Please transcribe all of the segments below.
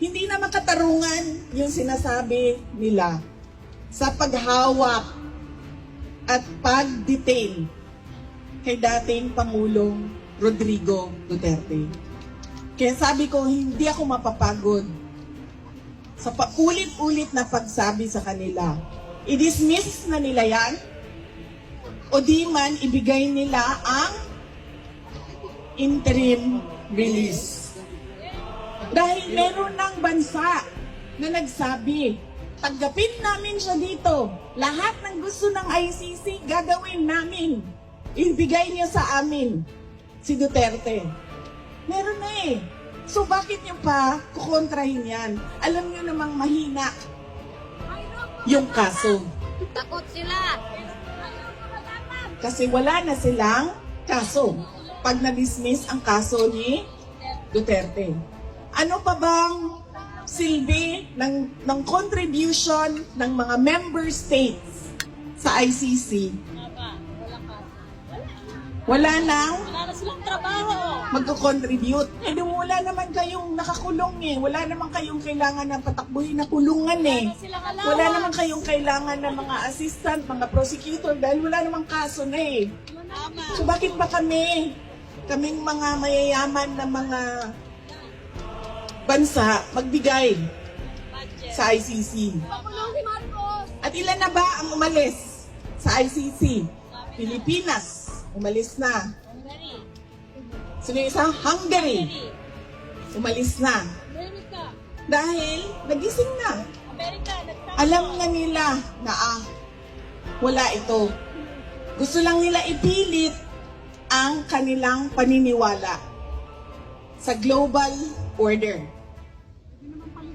Hindi na makatarungan yung sinasabi nila sa paghawak at pag-detain kay dating Pangulong Rodrigo Duterte. Kaya sabi ko, hindi ako mapapagod sa paulit-ulit na pagsabi sa kanila. I-dismiss na nila yan o di man ibigay nila ang interim release. Dahil meron ng bansa na nagsabi, tanggapin namin siya dito. Lahat ng gusto ng ICC, gagawin namin. Ibigay niya sa amin si Duterte. Meron na eh. So bakit niyo pa kukontrahin yan? Alam niyo namang mahina yung kaso. Takot sila. Kasi wala na silang kaso. Pag na-dismiss ang kaso ni Duterte. Ano pa bang silbi ng, ng contribution ng mga member states sa ICC? Wala nang Wala na silang trabaho. magko-contribute. Eh, di wala naman kayong nakakulong eh. Wala naman kayong kailangan na patakbuhin na kulungan eh. Wala silang alawa. Wala naman kayong kailangan ng mga assistant, mga prosecutor dahil wala namang kaso na eh. Tama. So bakit ba kami, kaming mga mayayaman na mga bansa, magbigay sa ICC? At ilan na ba ang umalis sa ICC? Pilipinas, umalis na. Sino yung isa? Hungary, umalis na. Dahil nagising na. Alam na nila na ah, wala ito. Gusto lang nila ipilit ang kanilang paniniwala sa global order.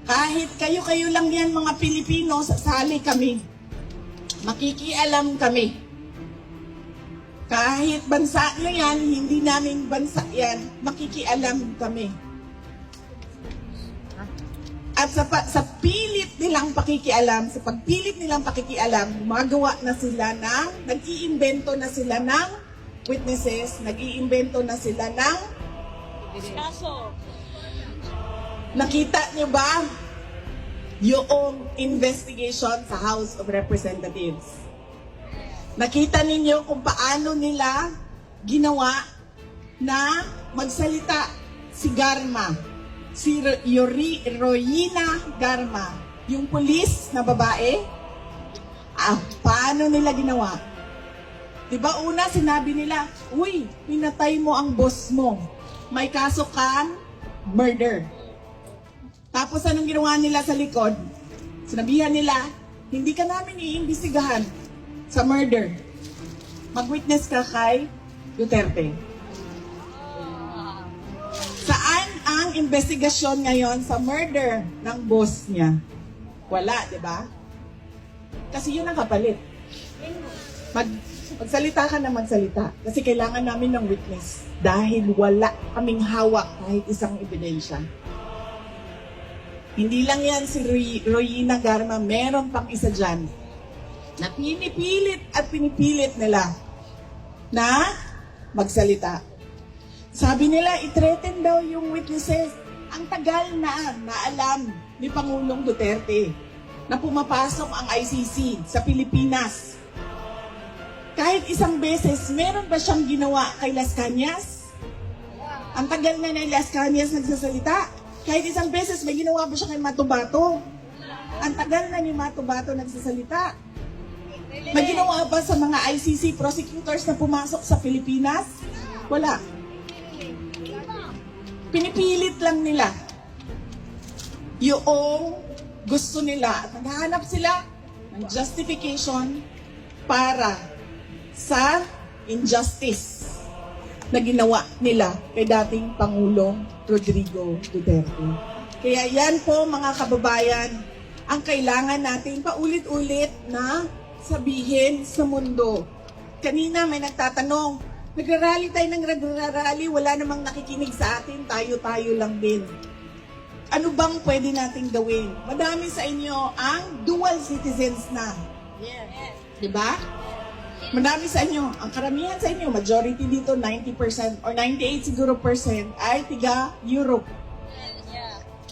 Kahit kayo-kayo lang yan mga Pilipino, sasali kami. Makikialam kami. Kahit bansa nyo yan, hindi namin bansa yan, makikialam kami. At sa, sa pilit nilang pakikialam, sa pagpilit nilang pakikialam, magawa na sila ng, nag-iimbento na sila ng witnesses, nag-iimbento na sila ng, Kaso. Nakita niyo ba yung investigation sa House of Representatives? Nakita ninyo kung paano nila ginawa na magsalita si Garma, si Yori, Royina Garma, yung pulis na babae. Ah, paano nila ginawa? Di ba una sinabi nila, Uy, pinatay mo ang boss mo. May kaso kang murder. Tapos anong ginawa nila sa likod? Sinabihan nila, hindi ka namin iimbestigahan sa murder. Mag-witness ka kay Duterte. Saan ang investigasyon ngayon sa murder ng boss niya? Wala, di ba? Kasi yun ang kapalit. Mag, magsalita ka na magsalita. Kasi kailangan namin ng witness. Dahil wala kaming hawak kahit isang ebidensya. Hindi lang yan si Roy, Royina Garma, meron pang isa dyan na pinipilit at pinipilit nila na magsalita. Sabi nila, i-threaten daw yung witnesses. Ang tagal na na alam ni Pangulong Duterte na pumapasok ang ICC sa Pilipinas. Kahit isang beses, meron ba siyang ginawa kay Las Cañas? Ang tagal na na Las Cañas nagsasalita. Kahit isang beses, may ginawa ba siya kay Matubato? Ang tagal na ni Matubato nagsasalita. May ginawa ba sa mga ICC prosecutors na pumasok sa Pilipinas? Wala. Pinipilit lang nila yung gusto nila at naghahanap sila ng justification para sa injustice na ginawa nila kay dating Pangulong Rodrigo Duterte. Kaya yan po mga kababayan, ang kailangan natin paulit-ulit na sabihin sa mundo. Kanina may nagtatanong, nagrarally tayo ng nagrarally, wala namang nakikinig sa atin, tayo-tayo lang din. Ano bang pwede nating gawin? Madami sa inyo ang dual citizens na. Yes. Di ba? Madami sa inyo, ang karamihan sa inyo, majority dito, 90% or 98 siguro percent ay tiga Europe.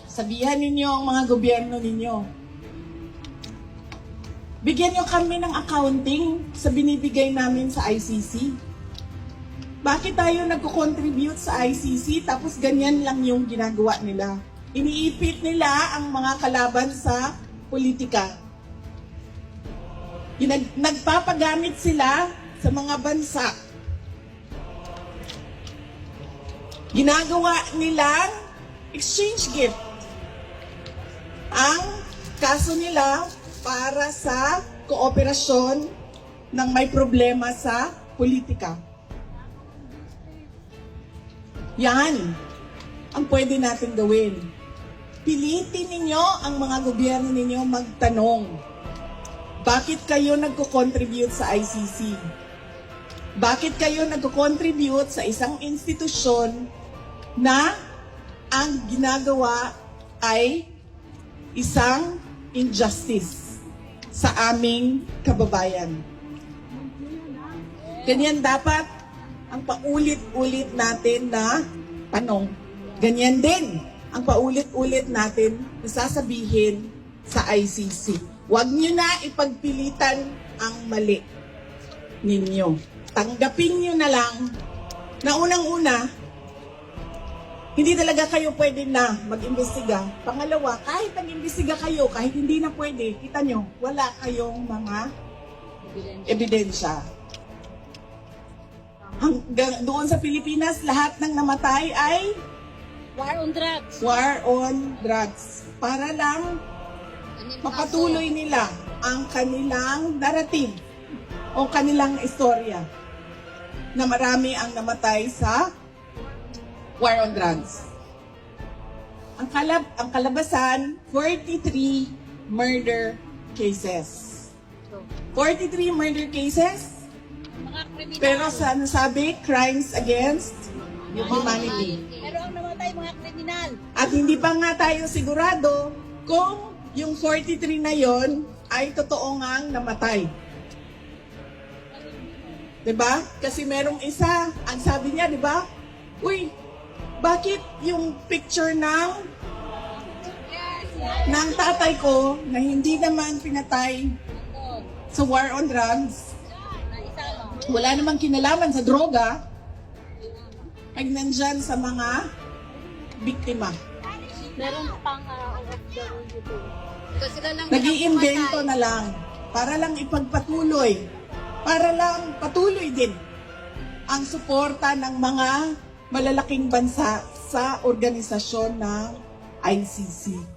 Sabihan ninyo ang mga gobyerno ninyo. Bigyan nyo kami ng accounting sa binibigay namin sa ICC. Bakit tayo nagko-contribute sa ICC tapos ganyan lang yung ginagawa nila? Iniipit nila ang mga kalaban sa politika. Ginag- nagpapagamit sila sa mga bansa. Ginagawa nilang exchange gift. Ang kaso nila para sa kooperasyon ng may problema sa politika. Yan ang pwede natin gawin. Pilitin ninyo ang mga gobyerno ninyo magtanong, bakit kayo nagko-contribute sa ICC? Bakit kayo nagko-contribute sa isang institusyon na ang ginagawa ay isang injustice sa aming kababayan? Ganyan dapat ang paulit-ulit natin na tanong. Ganyan din ang paulit-ulit natin na sasabihin sa ICC. Huwag nyo na ipagpilitan ang mali ninyo. Tanggapin nyo na lang na unang-una, hindi talaga kayo pwede na mag-imbestiga. Pangalawa, kahit nag-imbestiga kayo, kahit hindi na pwede, kita nyo, wala kayong mga ebidensya. Hanggang doon sa Pilipinas, lahat ng namatay ay War on drugs. war on drugs. Para lang mapatuloy nila ang kanilang narrative o kanilang istorya na marami ang namatay sa war on drugs. Ang, kalab ang kalabasan, 43 murder cases. 43 murder cases, pero sa nasabi, crimes against humanity. Pero ang namatay mga kriminal. At hindi pa nga tayo sigurado kung yung 43 na yon ay totoo ngang namatay. ba? Kasi merong isa, ang sabi niya, 'di ba? Uy, bakit yung picture ng ng tatay ko na hindi naman pinatay sa war on drugs, wala namang kinalaman sa droga, ay nandyan sa mga biktima. Meron pang uh, Po. nag-iimbento na lang para lang ipagpatuloy, para lang patuloy din ang suporta ng mga malalaking bansa sa organisasyon ng ICC.